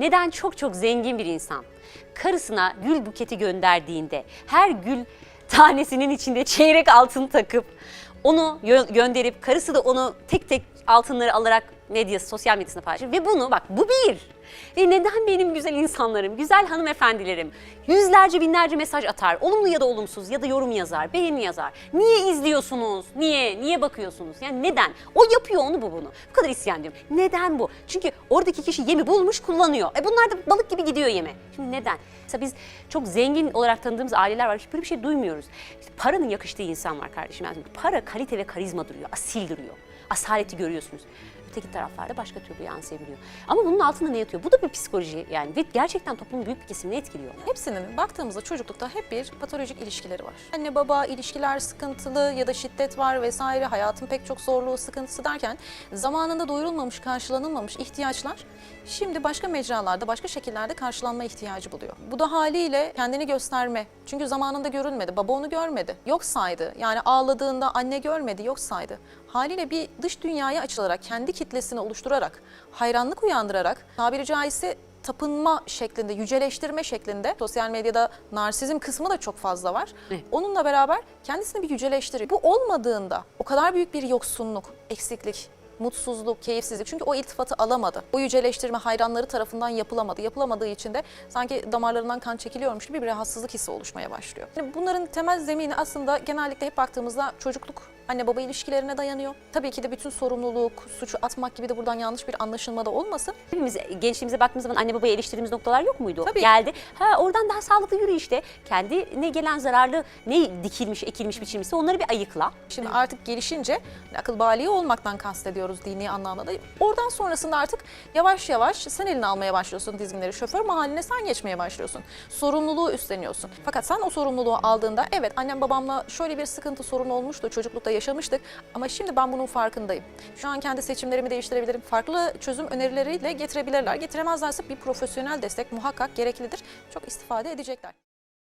Neden çok çok zengin bir insan? Karısına gül buketi gönderdiğinde her gül tanesinin içinde çeyrek altın takıp onu gö- gönderip karısı da onu tek tek altınları alarak medyası, sosyal medyasına paylaşır. Ve bunu bak bu bir. Ve neden benim güzel insanlarım, güzel hanımefendilerim yüzlerce binlerce mesaj atar. Olumlu ya da olumsuz ya da yorum yazar, beğeni yazar. Niye izliyorsunuz? Niye? Niye bakıyorsunuz? Yani neden? O yapıyor onu bu bunu. Bu kadar isyan diyorum. Neden bu? Çünkü oradaki kişi yemi bulmuş kullanıyor. E bunlar da balık gibi gidiyor yeme. Şimdi neden? Mesela biz çok zengin olarak tanıdığımız aileler var. Hiç böyle bir şey duymuyoruz. İşte paranın yakıştığı insan var kardeşim. Para kalite ve karizma duruyor. Asil duruyor. Asaleti görüyorsunuz. Öteki taraflarda başka türlü yansıyabiliyor. Ama bunun altında ne yatıyor? Bu da bir psikoloji yani ve gerçekten toplumun büyük bir kesimini etkiliyor. Hepsinin baktığımızda çocuklukta hep bir patolojik ilişkileri var. Anne baba ilişkiler sıkıntılı ya da şiddet var vesaire hayatın pek çok zorluğu sıkıntısı derken zamanında doyurulmamış karşılanılmamış ihtiyaçlar şimdi başka mecralarda başka şekillerde karşılanma ihtiyacı buluyor. Bu da haliyle kendini gösterme. Çünkü zamanında görünmedi. Baba onu görmedi. Yok saydı. Yani ağladığında anne görmedi. Yok saydı. Haliyle bir dış dünyaya açılarak kendi kitlesini oluşturarak hayranlık uyandırarak tabiri caizse tapınma şeklinde, yüceleştirme şeklinde sosyal medyada narsizm kısmı da çok fazla var. Evet. Onunla beraber kendisini bir yüceleştiriyor. Bu olmadığında o kadar büyük bir yoksunluk, eksiklik, mutsuzluk, keyifsizlik. Çünkü o iltifatı alamadı. O yüceleştirme hayranları tarafından yapılamadı. Yapılamadığı için de sanki damarlarından kan çekiliyormuş gibi bir rahatsızlık hissi oluşmaya başlıyor. Yani bunların temel zemini aslında genellikle hep baktığımızda çocukluk, anne baba ilişkilerine dayanıyor. Tabii ki de bütün sorumluluk, suçu atmak gibi de buradan yanlış bir anlaşılma da olmasın. Hepimiz gençliğimize baktığımız zaman anne babaya eleştirdiğimiz noktalar yok muydu? Tabii. Geldi. Ha oradan daha sağlıklı yürü işte. Kendi ne gelen zararlı, ne dikilmiş, ekilmiş, biçilmişse onları bir ayıkla. Şimdi artık gelişince akıl baliği olmaktan kastediyoruz dini anlamda da. Oradan sonrasında artık yavaş yavaş sen eline almaya başlıyorsun dizginleri. Şoför mahalline sen geçmeye başlıyorsun. Sorumluluğu üstleniyorsun. Fakat sen o sorumluluğu aldığında evet annem babamla şöyle bir sıkıntı sorun olmuştu. Çocuklukta yaşamıştık ama şimdi ben bunun farkındayım. Şu an kendi seçimlerimi değiştirebilirim. Farklı çözüm önerileriyle getirebilirler. Getiremezlerse bir profesyonel destek muhakkak gereklidir. Çok istifade edecekler.